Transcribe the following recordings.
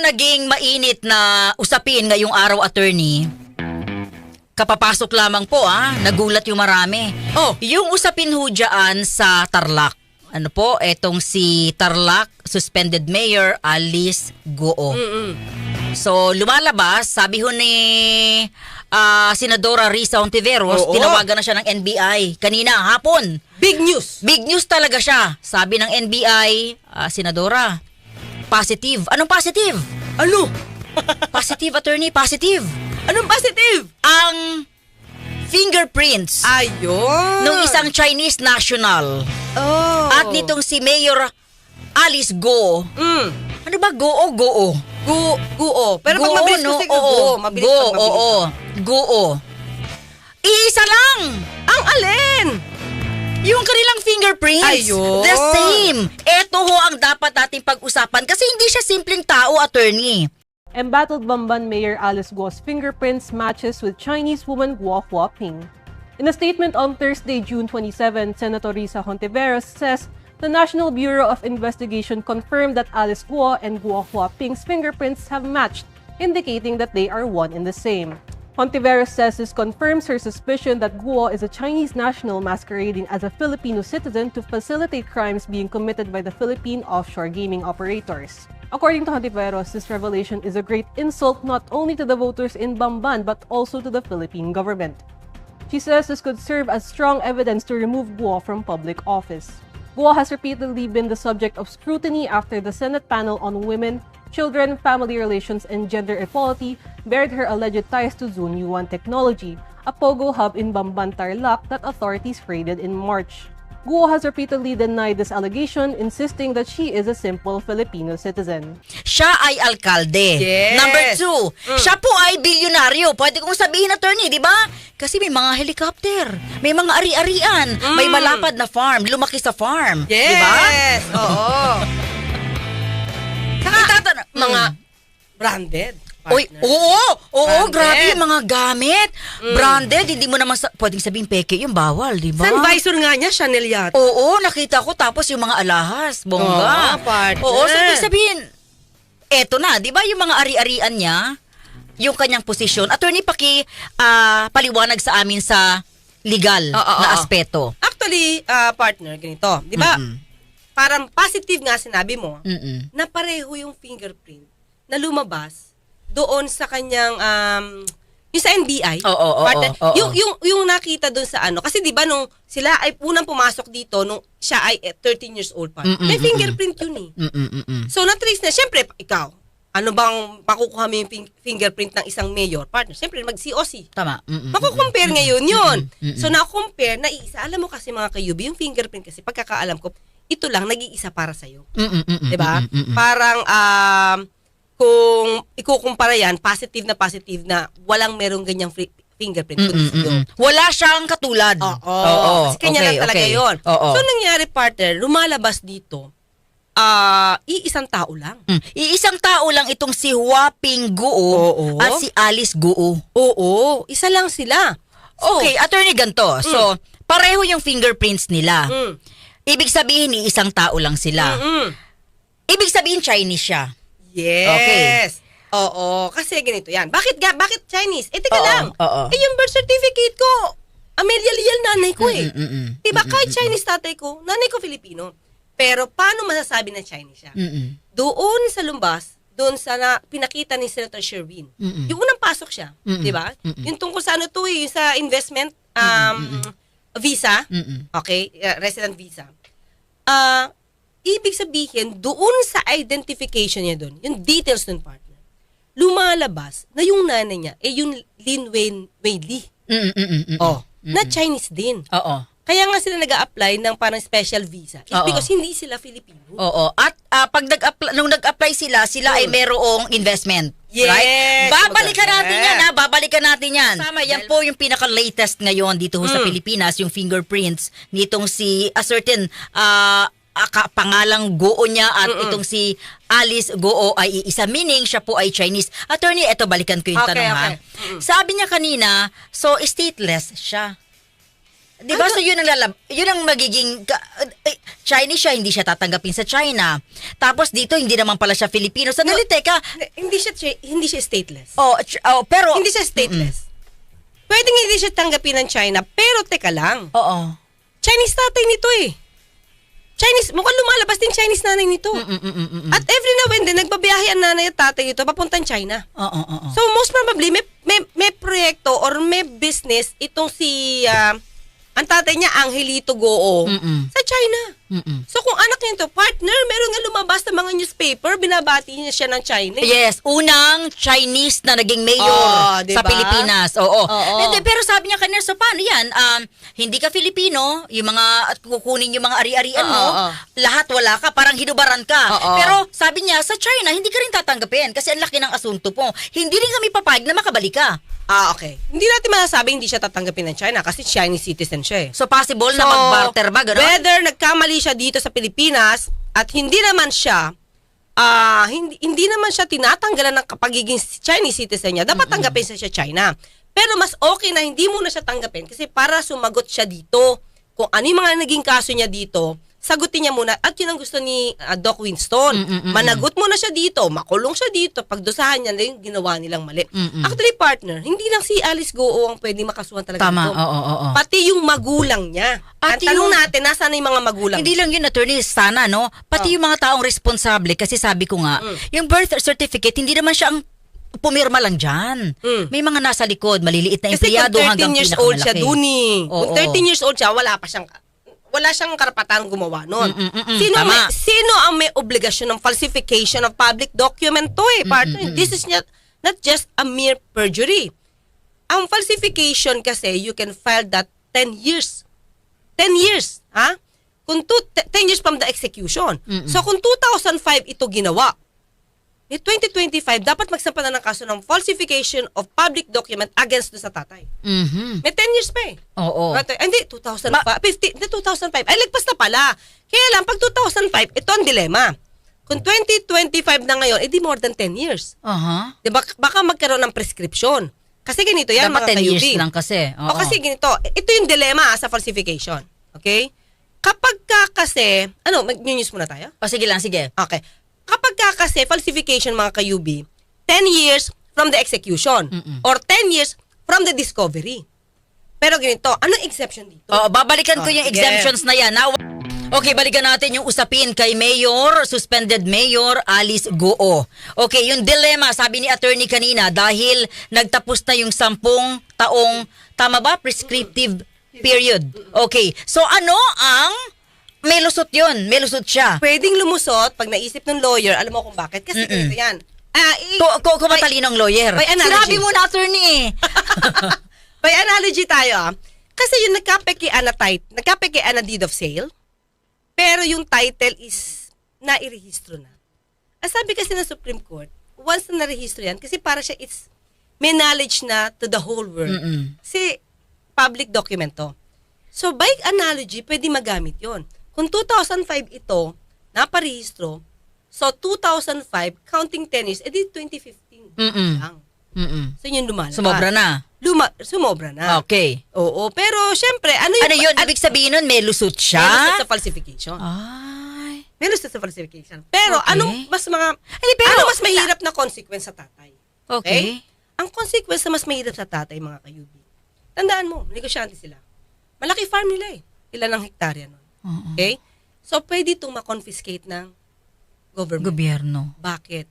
naging mainit na usapin ngayong araw, attorney, kapapasok lamang po ah, nagulat yung marami. Oh. Yung usapin ho dyan sa Tarlac. Ano po, etong si Tarlac suspended mayor Alice Goo. Mm-mm. So, lumalabas, sabi ho ni ah, Senadora Risa Ontiveros, Oo. tinawagan na siya ng NBI kanina, hapon. Big news. Big news talaga siya. Sabi ng NBI, ah, Senadora, positive. Anong positive? Ano? Positive, attorney, positive. Anong positive? Ang fingerprints Ayun. ng isang Chinese national Oh. at nitong si Mayor Alice Go. Mm. Ano ba go o go o? Gu, guo. Pero pag Go, mabilis no? kasi Oo. guo. Mabilis Go, pag mabilis. oo. Go o. Iisa lang! Ang alin? Yung kanilang fingerprints. Ayun. The same. Ito ho ang dapat nating pag-usapan kasi hindi siya simpleng tao, attorney. Embattled Bamban Mayor Alice Guo's fingerprints matches with Chinese woman Guo Huaping. In a statement on Thursday, June 27, Senator Risa Hontiveros says the National Bureau of Investigation confirmed that Alice Guo and Guo Huaping's fingerprints have matched, indicating that they are one and the same. Hontiveros says this confirms her suspicion that Guo is a Chinese national masquerading as a Filipino citizen to facilitate crimes being committed by the Philippine offshore gaming operators. According to Hontiveros, this revelation is a great insult not only to the voters in Bamban but also to the Philippine government. She says this could serve as strong evidence to remove Guo from public office. Guo has repeatedly been the subject of scrutiny after the Senate panel on women, children, family relations, and gender equality bared her alleged ties to Zun Yuan Technology, a pogo hub in Bamban Tarlac that authorities raided in March. Guo has repeatedly denied this allegation, insisting that she is a simple Filipino citizen. Siya ay alkalde. Yes. Number two, Mm. siya po ay bilyonaryo. Pwede kong sabihin, attorney, di ba? Kasi may mga helicopter, may mga ari-arian, may Mm. malapad na farm, lumaki sa farm. Yes. Di ba? Oo. Saka, Itatan- mga Mm. branded. Uy, partner. oo, oo, Branded. grabe yung mga gamit. Mm. Branded, hindi mo naman sa, pwedeng sabihin peke, yung bawal, di ba? Sa advisor nga niya, Chanel yata. Oo, nakita ko tapos yung mga alahas, bongga. Oo, partner. Oo, so ibig sabihin, eto na, di ba yung mga ari-arian niya, yung kanyang posisyon. Attorney, paki ah, paliwanag sa amin sa legal Oo, na oo. aspeto. Actually, ah, partner, ganito. Di ba? Mm-mm. Parang positive nga sinabi mo Mm-mm. na pareho yung fingerprint na lumabas doon sa kanyang um, yung sa NBI. Oo, oo, partner, oo, oo. Yung, yung, yung nakita doon sa ano. Kasi di ba nung sila ay unang pumasok dito nung siya ay eh, 13 years old pa. Mm-mm, May mm-mm. fingerprint yun eh. Mm-mm, mm-mm. So, na-trace na. Siyempre, ikaw, ano bang makukuha mo yung ping- fingerprint ng isang mayor? Partner, siyempre, mag-COC. Tama. Mm-mm, Makukompare ngayon yun. Mm-mm. So, na-compare, na iisa. Alam mo kasi mga kayubi, yung fingerprint kasi, pagkakaalam ko, ito lang, nag-iisa para mm-mm, Diba? mm-mm, mm-mm. Parang, um, kung ikukumpara yan, positive na positive na walang merong ganyang free- fingerprint. kundi Mm-mm, sa'yo. mm-mm. Wala siyang katulad. Oo. Kasi kanya lang talaga yun. Oo. So, nangyari, partner, lumalabas dito, ah, iisang tao lang. Mm. Iisang tao lang itong si Huaping Guo Oo. at si Alice Guo. Oo, isa lang sila. So, Okay, attorney ganto. So, pareho yung fingerprints nila. Mm. Ibig sabihin, iisang tao lang sila. Mm-mm. Ibig sabihin, Chinese siya. Yes. Oo, kasi ganito yan. Bakit ga, bakit Chinese? Eh, teka Oo, lang. oo. Eh, yung birth certificate ko, Amelia Lial nanay ko eh. Mm, mm, mm, Diba, mm, kahit Chinese tatay ko, nanay ko Filipino. Pero paano masasabi na Chinese siya? Mm, mm. Doon sa lumbas, doon sa na, pinakita ni Senator Sherwin, Mm-mm. yung unang pasok siya, Mm-mm. di ba? Mm-mm. Yung tungkol sa ano to eh, sa investment um, visa, Mm, mm. okay, uh, resident visa. Ah, ibig sabihin, doon sa identification niya doon, yung details ng partner, lumalabas na yung nanay niya, eh yung Lin Wei, Wei Li. Mm, mm, mm, mm, Oh, mm, na mm. Chinese din. Oo. Kaya nga sila nag apply ng parang special visa. It's Oo. because hindi sila Filipino. Oo. At ah, pag nag-apply, nung nag-apply sila, sila ay Mm. merong investment. Yes. Right? Babalikan natin yan, ha? Babalikan natin yan. Tama, yan po yung pinaka-latest ngayon dito ho sa Mm. Pilipinas, yung fingerprints nitong si a certain ah, aka- pangalang Goo niya at Mm-mm. itong si Alice Goo ay isa. Meaning, siya po ay Chinese. Attorney, eto, balikan ko yung Okay, tanong, okay. ha? Mm-mm. Sabi niya kanina, so stateless siya. Di ba? Ano? So yun ang lalab, yun ang magiging, eh, Chinese siya, hindi siya tatanggapin sa China. Tapos dito, hindi naman pala siya Filipino. Sandali, teka. Hindi siya hindi siya stateless. Oh, oh, pero... Hindi siya stateless. Pwedeng hindi siya tanggapin ng China, pero teka lang. Oo. Chinese tatay nito eh. Chinese, mukhang lumalabas din Chinese nanay nito. Mm-mm-mm-mm. At every now and then, nagbabiyahe ang nanay at tatay nito papuntang China. Oo, oo, oo. So most probably, may, may, may proyekto or may business itong si, ah, ang tatay niya, Angelito Goo, Mm-mm. sa China. Mm-mm. So kung anak niya ito, partner, meron nga lumabas na mga newspaper, binabati niya siya ng China. eh. Yes, unang Chinese na naging mayor Oh, di sa? Pilipinas. Oo. Oo. Hindi, pero sabi niya kanina, so paano yan? Um, hindi ka Filipino, yung mga, at kukunin yung mga ari-arian Oo, mo, oo. lahat wala ka, parang hinubaran ka. Oo. Pero sabi niya, sa China, hindi ka rin tatanggapin kasi ang laki ng asunto po. Hindi rin kami papayag na makabalik ka. Ah, okay. Hindi natin masasabi hindi siya tatanggapin ng China kasi Chinese citizen siya eh. So possible na mag-barter ba, gano'n? Whether nagkamali siya dito sa Pilipinas at hindi naman siya ah hindi, hindi naman siya tinatanggalan ng pagiging Chinese citizen niya, dapat tanggapin siya siya China. Pero mas okay na hindi mo na siya tanggapin kasi para sumagot siya dito kung ano yung mga naging kaso niya dito, sagutin niya muna. At yun ang gusto ni ah, Doc Winston. Managot mo na siya dito, makulong siya dito, pagdusahan niya na yung ginawa nilang mali. Mm-mm. Actually, partner, hindi lang si Alice Goo ang pwede makasuhan talaga Tama, oo, oo, oo. Pati yung magulang niya. At Ang tanong yung- natin, nasaan yung mga magulang? Hindi lang yun, attorney, sana, no? Pati yung mga taong responsable, kasi sabi ko nga, yung birth certificate, hindi naman siya ang pumirma lang dyan. Mm. May mga nasa likod, maliliit na Kasi empleyado kung 13 hanggang years old siya pinakamalaki. dun eh. Kung Oo. 13 years old siya, wala pa siyang wala siyang karapatan gumawa noon. Mm, mm, mm, mm. Sino Tama. may, sino ang may obligasyon ng falsification of public document to eh, partner? This is not not just a mere perjury. Ang falsification kasi, you can file that 10 years. 10 years, ha? Kung two, 10 years from the execution. So kung 2005 ito ginawa, eh 2025 dapat magsampa na ng kaso ng falsification of public document against do sa tatay. Mhm. May 10 years pa eh. Oo. But, hindi, 2005. 50, hindi, 2005. Ay, lagpas na pala. Kaya lang, pag 2005, ito ang dilema. Kung 2025 na ngayon, edi more than 10 years. Aha. Di ba, baka magkaroon ng prescription. Kasi ganito yan, Dapat 10 mga years kayubi. lang kasi. Oo. O kasi ganito, ito yung dilema sa falsification. Okay? Kapag ka kasi, ano, mag-news muna tayo? O sige lang, sige. Okay. Kapag ka kasi falsification mga kayubi, 10 years from the execution or 10 years from the discovery. Pero ganito, anong exception dito? Oo, babalikan ko Oh, yung sige. exemptions na yan. Now, okay, balikan natin yung usapin kay Mayor, suspended Mayor Alice Goo. Okay, yung dilemma, sabi ni attorney kanina, dahil nagtapos na yung sampung taong, tama ba, prescriptive period. Okay, so ano ang, may lusot yun, may lusot siya. Pwedeng lumusot pag naisip ng lawyer, alam mo kung bakit? Kasi ganito yan. Ah, i- Ko, ko, kumatalinong lawyer. by analogy. Sinabi mo na, attorney. By analogy tayo ah. Kasi yung nagkapekian na tit- nagkapekian na deed of sale, pero yung title is nairehistro na. Ang sabi kasi ng Supreme Court, once na narehistro yan, kasi para siya it's may knowledge na to the whole world. Mm-mm. Kasi public document to. So by analogy, pwede magamit yon. Kung 2005 ito, naparehistro, so 2005, counting 10 years, edi 2015 Mm-mm. lang. Mm-mm. So yun lumalabas. Sumobra na. Luma, sumobra na. Okay. Oo, pero syempre, ano yung... Ano yun? Ibig sabihin nun, may lusot May siya? lusot sa falsification. Ay. May lusot sa falsification. Pero Okay. anong mas mga... Hindi, pero- ano mas mahirap na consequence sa tatay? Okay. Ang consequence na mas mahirap sa tatay, mga kayubi. Tandaan mo, negosyante sila. Malaki farm nila eh. Ilan ang hektarya nun. Okay? So, pwede itong makonfiscate ng government. Gobyerno. Bakit?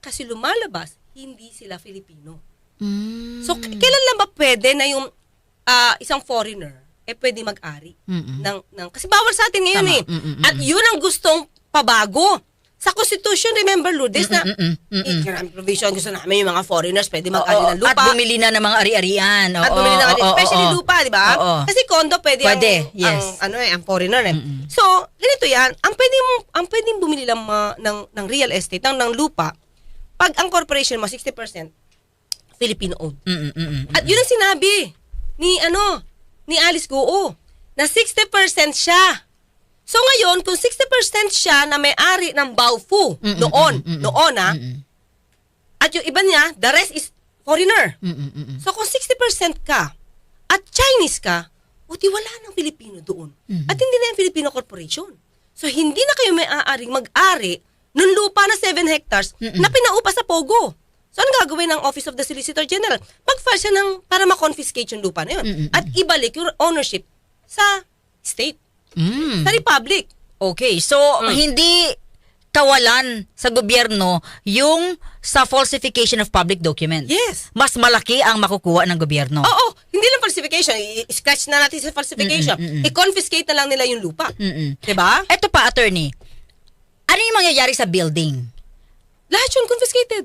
Kasi lumalabas, hindi sila Filipino. Mm. So, kailan lang ba pwede na yung ah, isang foreigner eh pwede mag-ari Mm-mm. ng, ng kasi bawal sa atin ngayon Tama. eh. Mm-mm, At yun ang gustong pabago. Sa Constitution, remember Lourdes, na Mm-mm, provision, gusto namin yung mga foreigners pwede mag-ari Oo, ng lupa. At bumili na ng mga ari-arian. Oo, At bumili ng oo, oo, especially oo. lupa, di ba? Oo. Kasi condo pwede, Pwede, ang, yes. ang, ano eh, ang foreigner eh. So, ganito yan, ang pwede mo, ang pwedeng bumili lang ma- ng, ng real estate, ng, ng lupa, pag ang corporation mo 60% Filipino owned. Mm-mm, mm-mm. At yun ang sinabi ni ano, ni Alice Goo, na 60% siya. So ngayon, kung 60% siya na may-ari ng Baofu Mm-mm, noon, mm-mm, noon ah, mm-mm. at yung iba niya, the rest is foreigner. Mm-mm, mm-mm. So kung 60% ka at Chinese ka, o di wala ng Filipino doon. Mhm. At hindi na yung Filipino corporation. So, hindi na kayo may aaring mag-ari ng lupa na 7 hectares na pinaupa sa Pogo. So, ano gagawin ng Office of the Solicitor General? Mag-file siya ng, para ma-confiscate yung lupa na yun. At ibalik yung ownership sa state, Mm. sa republic. Okay, so Hmm. hindi kawalan sa gobyerno yung sa falsification of public documents. Yes. Mas malaki ang makukuha ng gobyerno. Oo, hindi lang falsification. I-scratch na natin sa falsification. I-confiscate na lang nila yung lupa. Mm-mm. Diba? Ito pa, attorney. Ano yung mangyayari sa building? Lahat yun confiscated.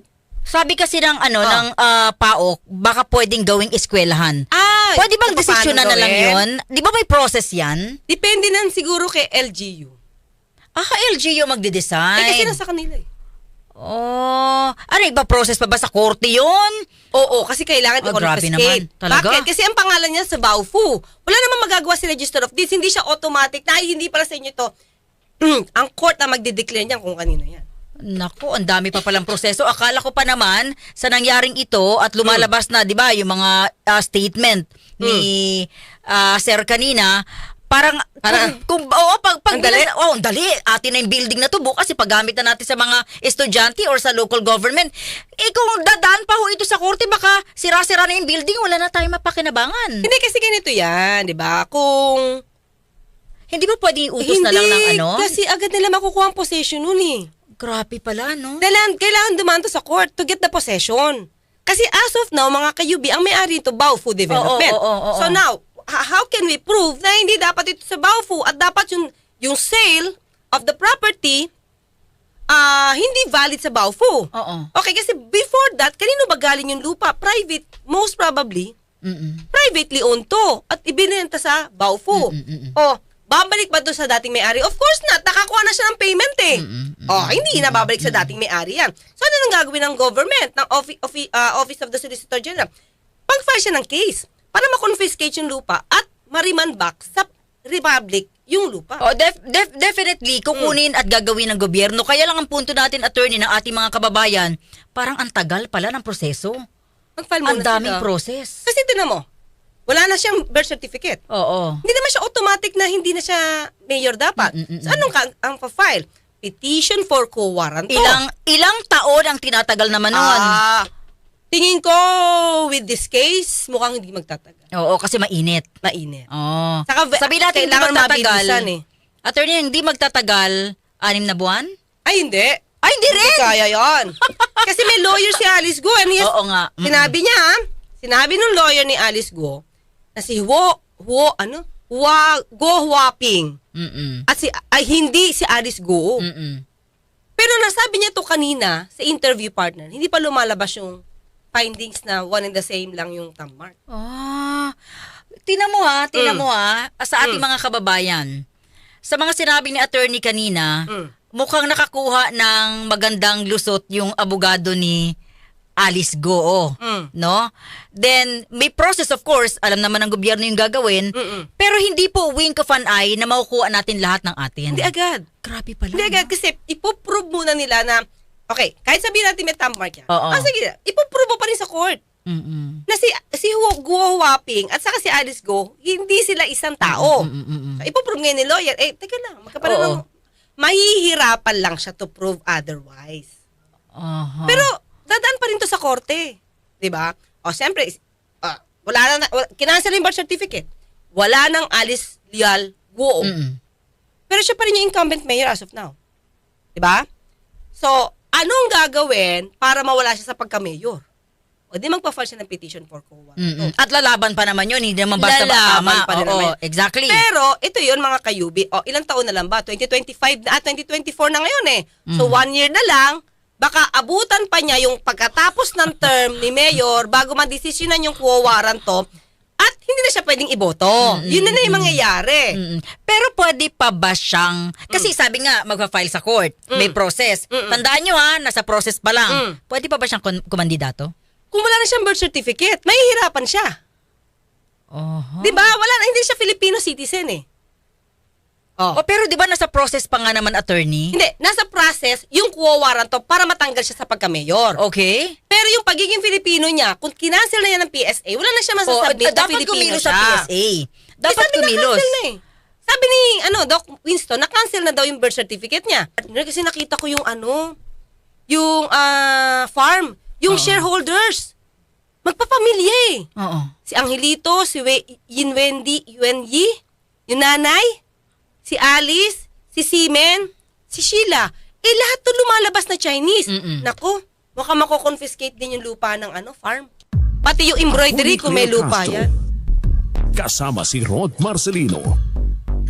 Sabi kasi ng ano Ah. ng ah, PAOK, baka pwedeng gawing eskwelahan. Ah, Pwede bang desisyonan na lang? 'yon? 'Di ba may process 'yan? Depende na siguro kay LGU. Ah, LGU magde-design. Eh, kasi nasa kanila eh. Oh, ano iba process pa ba sa korte 'yon? Oo, kasi kailangan grabe i-confiscate. naman. Talaga? Bakit? Kasi ang pangalan niya sa Baofu. Wala namang magagawa si Register of Deeds. Hindi siya automatic na, "Ay, hindi para sa inyo to. ang court na magde-declare niyan kung kanino yan. Naku, ang dami pa palang proseso. Akala ko pa naman sa nangyaring ito at lumalabas na, 'di ba, yung mga ah, statement ni ah, Sir kanina, parang Parang- kung, kung oo, pag pag Ang dali? oh, ang dali. Atin na yung building na to bukas ipagamit na natin sa mga estudyante or sa local government. Eh kung dadaan pa ho ito sa korte, baka sira-sira na yung building, wala na tayong mapakinabangan. Hindi kasi ganito yan, di ba? Kung Hindi ba pwedeng iutos hindi, na lang ng ano? kasi agad nila makukuha ang possession nun eh. Grabe pala, no? Kailangan, kailangan dumaan to sa court to get the possession. Kasi as of now, mga kayubi, ang may-ari ito, Baofu Development. Oo, oo, oo, oo. So now, how can we prove na hindi dapat ito sa Baofu at dapat yung, yung sale of the property ah hindi valid sa Baofu? Oo. Okay, kasi before that, kanino ba galing yung lupa? Private, most probably, Mm-mm. privately owned to at ibinenta sa Baofu. Oh, babalik ba doon sa dating may-ari? Of course not. Nakakuha na siya ng payment eh. Oh, hindi na babalik sa dating may-ari yan. So ano nang gagawin ng government, ng office, Office of the Solicitor General? Pag-file siya ng case para ma-confiscate yung lupa at mariman back sa Republic yung lupa. Oh, def- def- definitely, kukunin at gagawin ng gobyerno. Kaya lang ang punto natin, attorney, ng ating mga kababayan, parang ang tagal pala ng proseso. Ang daming sila. process. Kasi tinan mo, wala na siyang birth certificate. Oo. Hindi naman siya automatic na hindi na siya mayor dapat. Mm, mm, mm, So anong ka- ang pa-file? Petition for co-warranto. Ilang ilang taon ang tinatagal naman nun? Ah, tingin ko with this case, mukhang hindi magtatagal. Oo, kasi mainit. Mainit. Oo. Saka, Sabi natin, hindi kailangan magtatagal. mabilisan eh. Attorney, hindi magtatagal anim na buwan? Ay, hindi. Ay, hindi rin! kaya yan. Kasi may lawyer si Alice Go. And yes, Oo nga. Mm-mm. Sinabi niya, sinabi ng lawyer ni Alice Go, na si Huo, Huo, ano? Hua, Go Huaping. Mm-mm. At si, ay, hindi si Alice Go. Mm-mm. Pero nasabi niya to kanina sa interview partner, hindi pa lumalabas yung findings na one and the same lang yung thumb mark. Ah, tingnan mo ha, tingnan Mm. mo ha, sa ating Mm. mga kababayan. Sa mga sinabi ni attorney kanina, Mm. mukhang nakakuha ng magandang lusot yung abogado ni Alice Goo, Mm. no? Then may process of course, alam naman ng gobyerno yung gagawin, Mm-mm. pero hindi po wink of an eye na makukuha natin lahat ng atin. Hindi agad. Grabe pala. Hindi no? agad kasi ipoprove muna nila na, okay, kahit sabihin natin may thumb mark yan. Oo. Ah, sige, ipoprove pa rin sa court. Mm-mm. Na si, si Guo Waping at saka si Alice Go, hindi sila isang tao. Mm-mm. So, ipoprove ngayon ni lawyer, eh, teka lang, magkaparoon ng, mahihirapan lang siya to prove otherwise. Aha. Pero, rin to sa korte. 'Di ba? O, siyempre, ah, wala na, kinansel yung birth certificate. Wala nang Alice Lial Guo. Mm-mm. Pero siya pa rin yung incumbent mayor as of now. 'Di ba? So, anong gagawin para mawala siya sa pagka-mayor? O di magpa-file siya ng petition for COA. Mm-mm. At lalaban pa naman yun, hindi naman basta Lalaban tama. pa rin Oo, naman. exactly. Pero, ito yun mga kayubi. O, ilang taon na lang ba? 2025 na, ah, 2024 na ngayon eh. So, Mm. one year na lang, baka abutan pa niya yung pagkatapos ng term ni Mayor bago madesisyonan yung kuwawaran to at hindi na siya pwedeng iboto. Yun na na yung mangyayari. Mm. Pero pwede pa ba siyang... Kasi sabi nga, magpa-file sa court. May process. Mm. Tandaan nyo ha, nasa process pa lang. Mm. Pwede pa ba siyang kumandidato? Kung wala na siyang birth certificate, mahihirapan siya. Oh. Di ba? Wala na, hindi siya Filipino citizen eh. Oh. Oh, pero di ba nasa process pa nga naman attorney? Hindi, nasa process yung kuwawaran to para matanggal siya sa pagka-mayor. Okay. Pero yung pagiging Filipino niya, kung kinancel na yan ng PSA, wala na siya Oh, masasabit na dapat Filipino kumilos siya. sa PSA. Eh, Dapat na kumilos. na eh. Sabi ni ano, Doc Winston, na-cancel na daw yung birth certificate niya. Kasi nakita ko yung ano, yung ah, farm, yung shareholders. Magpapamilya eh. Oo. Si Angelito, si We, Yin Wendy, Yuen Yi, yung nanay, si Alice, si Simen, si Sheila. Eh, lahat to lumalabas na Chinese. Mm-mm. Nako, baka mako-confiscate din yung lupa ng ano, farm. Pati yung embroidery kung may lupa Castro. yan. Kasama si Rod Marcelino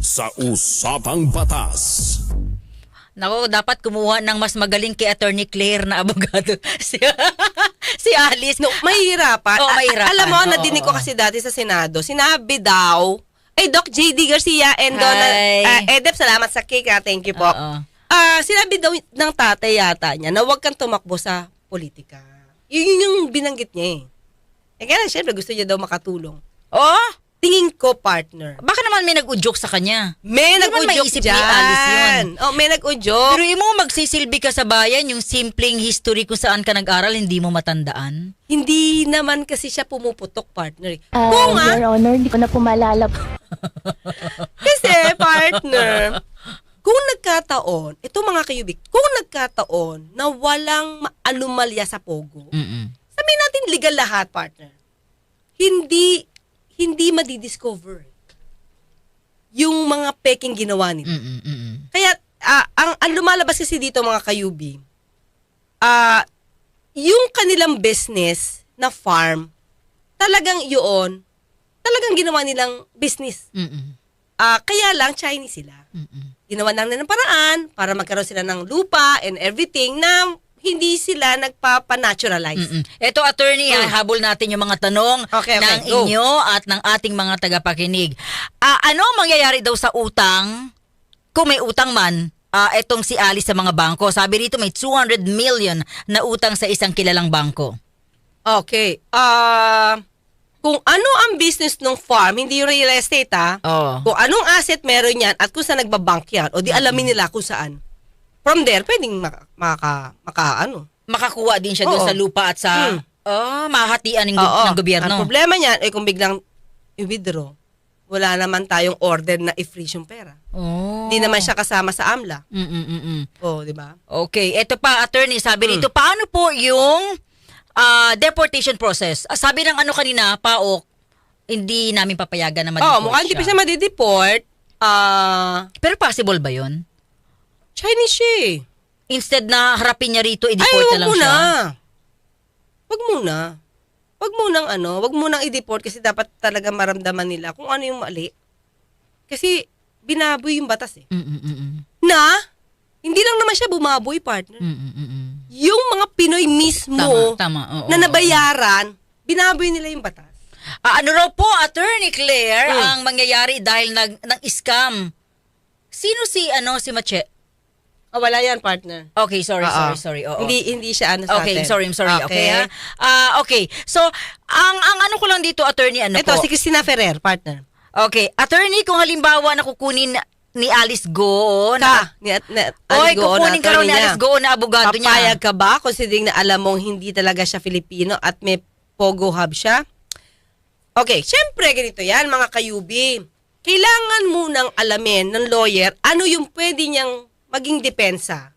sa Usapang Batas. Nako, dapat kumuha ng mas magaling kay Attorney Claire na abogado. si, si Alice. No, mahirapan. A- mahirapan. Alam mo, Oo, nadinig ko kasi dati sa Senado, sinabi daw, ay Doc JD Garcia and Donald, Hi. ah, Edep, salamat sa cake ha, thank you po. Ah, sinabi daw ng tatay yata niya na huwag kang tumakbo sa politika. Yun, yun yung binanggit niya eh. Eh kaya syempre gusto niya daw makatulong. Oh, Tingin ko, partner. baka naman may nag-udyok sa kanya. May nag-udyok maisip ni dyan. Alice yun. Oh, may nag-udyok. Pero mo magsisilbi ka sa bayan, yung simpleng history kung saan ka nag-aral, hindi mo matandaan. Hindi naman kasi siya pumuputok, partner. Ah, Kung nga, Your Honor, hindi ko na po. Kasi, partner, kung nagkataon, ito mga kayubik, kung nagkataon na walang ma- anomalya sa Pogo, Mm-mm. sabihin natin legal lahat, partner, hindi, hindi madidiscover yung mga peking ginawa nila. Mm-mm. Mm-mm. Kaya, ah, ang, ang lumalabas kasi dito mga kayubi, ah, yung kanilang business na farm, talagang yun, talagang ginawa nilang business. Mm-mm. Ah, kaya lang Chinese sila. Mm-mm. Ginawa lang nila ng paraan para magkaroon sila ng lupa and everything na hindi sila nagpapa-naturalize. Mm-mm. Ito, attorney, Mm. habol natin yung mga tanong Okay, okay, ng go. inyo at ng ating mga tagapakinig. Ah, ano ang mangyayari daw sa utang kung may utang man? Ah, etong si Alice sa mga bangko. Sabi rito may 200 million na utang sa isang kilalang bangko. Okay. Ah, kung ano ang business ng farm, hindi yung real estate ha, Oh. kung anong asset meron yan at kung saan nagbabank yan, o di alamin nila kung saan. From there, pwedeng maka, maka, maka ano. Makakuha din siya doon Oo. sa lupa at sa Mm. oh, mahatian ng, Oo. ng gobyerno. Ang problema niyan, eh kung biglang i-withdraw, wala naman tayong order na i-freeze yung pera. Oh. Hindi naman siya kasama sa AMLA. Mm-mm-mm. Oh, di ba? Okay, ito pa attorney, sabi Hmm. rito, paano po yung ah, deportation process? Ah, sabi ng ano kanina, PAOK, hindi namin papayagan na ma-deport Oh, mukhang hindi pa siya. madideport. Ah, Pero possible ba yon? Chinese siya eh. Instead na harapin niya rito, Ay, i-deport wag na lang muna. siya. Wag muna. Wag munang ano, wag munang i-deport kasi dapat talaga maramdaman nila kung ano yung mali. Kasi binaboy yung batas eh. Mm-mm-mm. Na, hindi lang naman siya bumaboy, partner. Mm-mm-mm. Yung mga Pinoy mismo Tama, tama. Oo, na oo. nabayaran, binaboy nila yung batas. Ah, ano raw po, Attorney Claire, Mm. ang mangyayari dahil nag, ng scam? Sino si, ano, si Mache? Ah, wala yan, partner. Okay, sorry, Oo. sorry, sorry. Oo. Hindi hindi siya ano sa Okay, atin. sorry, I'm sorry. Okay, ha? Ah, okay. So, ang ang ano ko lang dito, attorney, ano Ito, po? si Christina Ferrer, partner. Okay, attorney, kung halimbawa na kukunin ni Alice Go na... Ka, ni, ni, Oy, Alice Goo, kukunin ka raw ni Alice. Go na abogado niya. Papayag ka ba considering na alam mong hindi talaga siya Filipino at may Pogo Hub siya? Okay, syempre ganito yan mga kayubi. Kailangan munang alamin ng lawyer ano yung pwede niyang maging depensa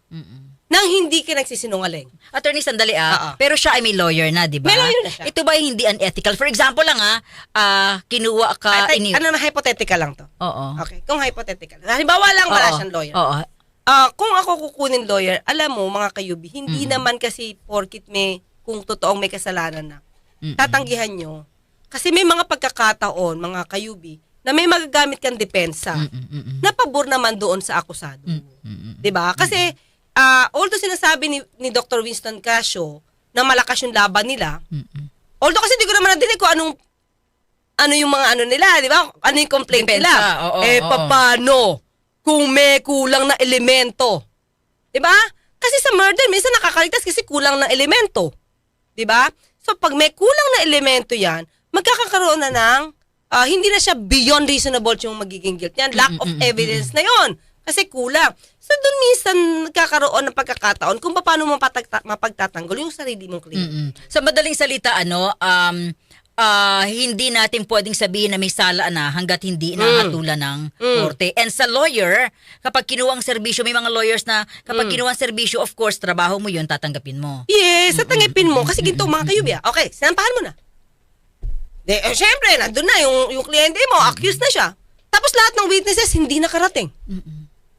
nang hindi ka nagsisinungaling. Attorney, sandali ah. Oo. Pero siya ay may lawyer na, di ba? May lawyer na siya. Ito ba hindi unethical? For example lang ah, ah, kinuha ka... At, ini- ano na hypothetical lang to. Oo. Okay, kung hypothetical. Halimbawa lang wala Oo. siyang lawyer. Oo. Ah, kung ako kukunin lawyer, alam mo mga kayubi, hindi naman kasi porkit may kung totoong may kasalanan na. Mm-mm. Tatanggihan nyo. Kasi may mga pagkakataon, mga kayubi, na may magagamit kang depensa Mm-mm-mm. na pabor naman doon sa akusado. Mm-mm. 'Di ba? Kasi ah, although sinasabi ni, ni Dr. Winston Casio na malakas yung laban nila, Mm-mm. although kasi di ko naman nadinig kung anong ano yung mga ano nila, di ba? Ano yung complaint Depensa, nila? oo, eh, oo. paano kung may kulang na elemento? Di ba? Kasi sa murder, minsan nakakaligtas kasi kulang ng elemento. Di ba? So, pag may kulang na elemento yan, magkakaroon na ng, ah, hindi na siya beyond reasonable yung magiging guilt yan. Lack of evidence na yon Kasi kulang. So, doon minsan nagkakaroon ng pagkakataon kung paano mapatagta- mapagtatanggol yung sarili mong claim. Mm-mm. Sa madaling salita, ano, um, ah, hindi natin pwedeng sabihin na may sala na hanggat hindi nahatulan ng korte. And sa lawyer, kapag kinuha ang serbisyo, may mga lawyers na kapag kinuha ang serbisyo, of course, trabaho mo yun, tatanggapin mo. Yes, sa tangipin mo. Kasi ginto mga kayubi. ah. Okay, sinampahan mo na. De, eh, syempre, nandun na yung, yung kliyente mo, accused na siya. Tapos lahat ng witnesses hindi nakarating.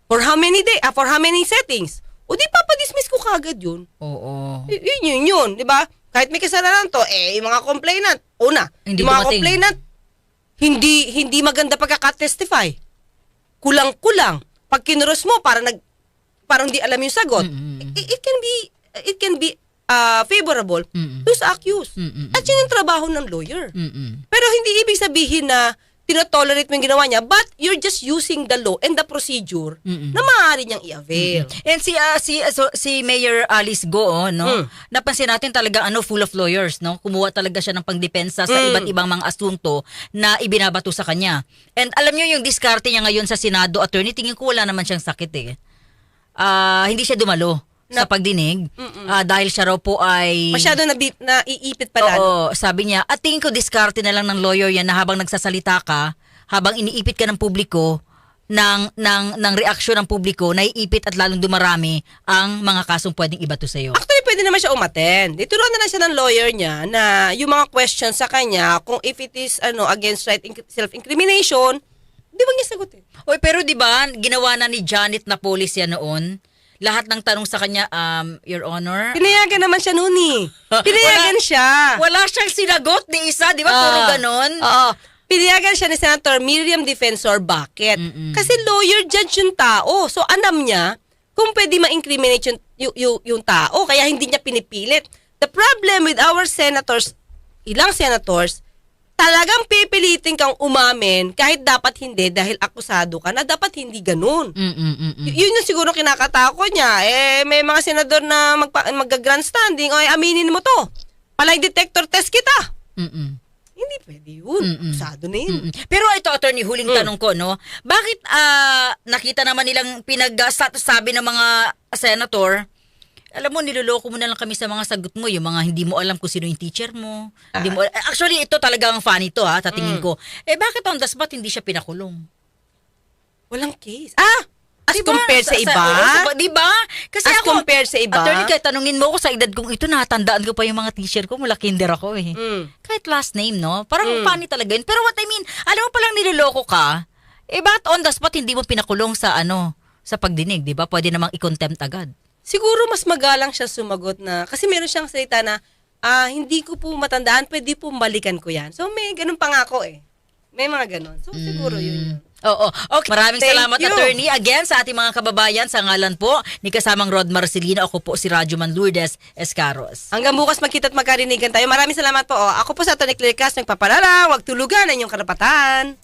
For how many day? Ah, for how many settings? O di papadismiss ko kagad yun. Oo. Y- yun, yun, yun. Di ba? Kahit may kasalanan to, eh, yung mga complainant, una, Hindi yung mga dumating. complainant, hindi, hindi maganda pagkakatestify. Kulang-kulang. Pag kinuros mo, para nag, parang di alam yung sagot. It, it can be, it can be uh, favorable Mm-mm. to sa accused. Mm-mm. At yun yung trabaho ng lawyer. Mm-mm. Pero hindi ibig sabihin na tinotolerate mo yung ginawa niya, but you're just using the law and the procedure Mm-mm. na maaari niyang i-avail. And si ah, si ah, so, si Mayor Alice Go, oh, no. Mm. Napansin natin talaga ano full of lawyers, no. Kumuha talaga siya ng pangdepensa sa Mm. iba't ibang mga asunto na ibinabato sa kanya. And alam niyo yung diskarte niya ngayon sa Senado attorney, tingin ko wala naman siyang sakit eh. Ah, hindi siya dumalo sa pagdinig Ah, dahil siya raw po ay Masyado na, na iipit pala. Oo, sabi niya, at tingin ko diskarte na lang ng lawyer yan na habang nagsasalita ka, habang iniipit ka ng publiko, ng, ng, ng reaksyon ng publiko, naiipit at lalong dumarami ang mga kasong pwedeng ibato sa'yo. Actually, pwede naman siya umaten. Dituruan na lang siya ng lawyer niya na yung mga questions sa kanya, kung if it is ano against right inc- self-incrimination, di ba niya sagutin? Oy, pero di ba ginawa na ni Janet Napolis yan noon? Lahat ng tanong sa kanya, um, Your Honor, Pinayagan naman siya noon eh. Pinayagan Wala- siya. wala siyang sinagot ni isa, di ba? Puro Ah. ganon. Oo. Pinayagan siya ni Senator Miriam Defensor. Bakit? Mm-mm. Kasi lawyer judge yung tao. So, alam niya kung pwede ma-incriminate yung, yung, yung, yung tao. Kaya hindi niya pinipilit. The problem with our senators, ilang senators, talagang pipilitin kang umamin kahit dapat hindi dahil akusado ka na dapat hindi ganun. Mm-mm-mm. Y- yun yung siguro kinakatakot niya. Eh, may mga senador na magpa- mag-grandstanding, ay aminin mo to. Palay detector test kita. Mm-mm. Hindi pwede yun. Mm-mm. Akusado na yun. Mm-mm. Pero ito, attorney, huling Mm. tanong ko, no? Bakit ah, nakita naman nilang pinagsabi ng mga senator, alam mo, niloloko mo na lang kami sa mga sagot mo, yung mga hindi mo alam kung sino yung teacher mo. Hindi mo, actually, ito talagang funny to, ha, tatingin Mm. ko. Eh, bakit on the spot hindi siya pinakulong? Walang case. Ah! As Diba? compared sa, iba? oo, sa- di ba? Kasi As ako, compared sa iba? Attorney, kahit tanungin mo ako sa edad kong ito, natandaan ko pa yung mga teacher ko, mula kinder ako eh. Mm. Kahit last name, no? Parang funny talaga yun. Pero what I mean, alam mo palang niloloko ka, eh bakit on the spot hindi mo pinakulong sa ano, sa pagdinig, di ba? Pwede namang i-contempt agad. Siguro mas magalang siya sumagot na, kasi meron siyang salita na, ah, hindi ko po matandaan, pwede po balikan ko yan. So may ganun pangako eh. May mga ganun. So siguro yun yun. Oo. Okay. Maraming Thank salamat, you. attorney. Again, sa ating mga kababayan, sa ngalan po ni kasamang Rod Marcelino, ako po si Radyoman Lourdes Escaros. Hanggang bukas magkita at magkarinigan tayo. Maraming salamat po. Oh, ako po sa Tony Clearcast, nagpapalala, huwag tulugan ang inyong karapatan.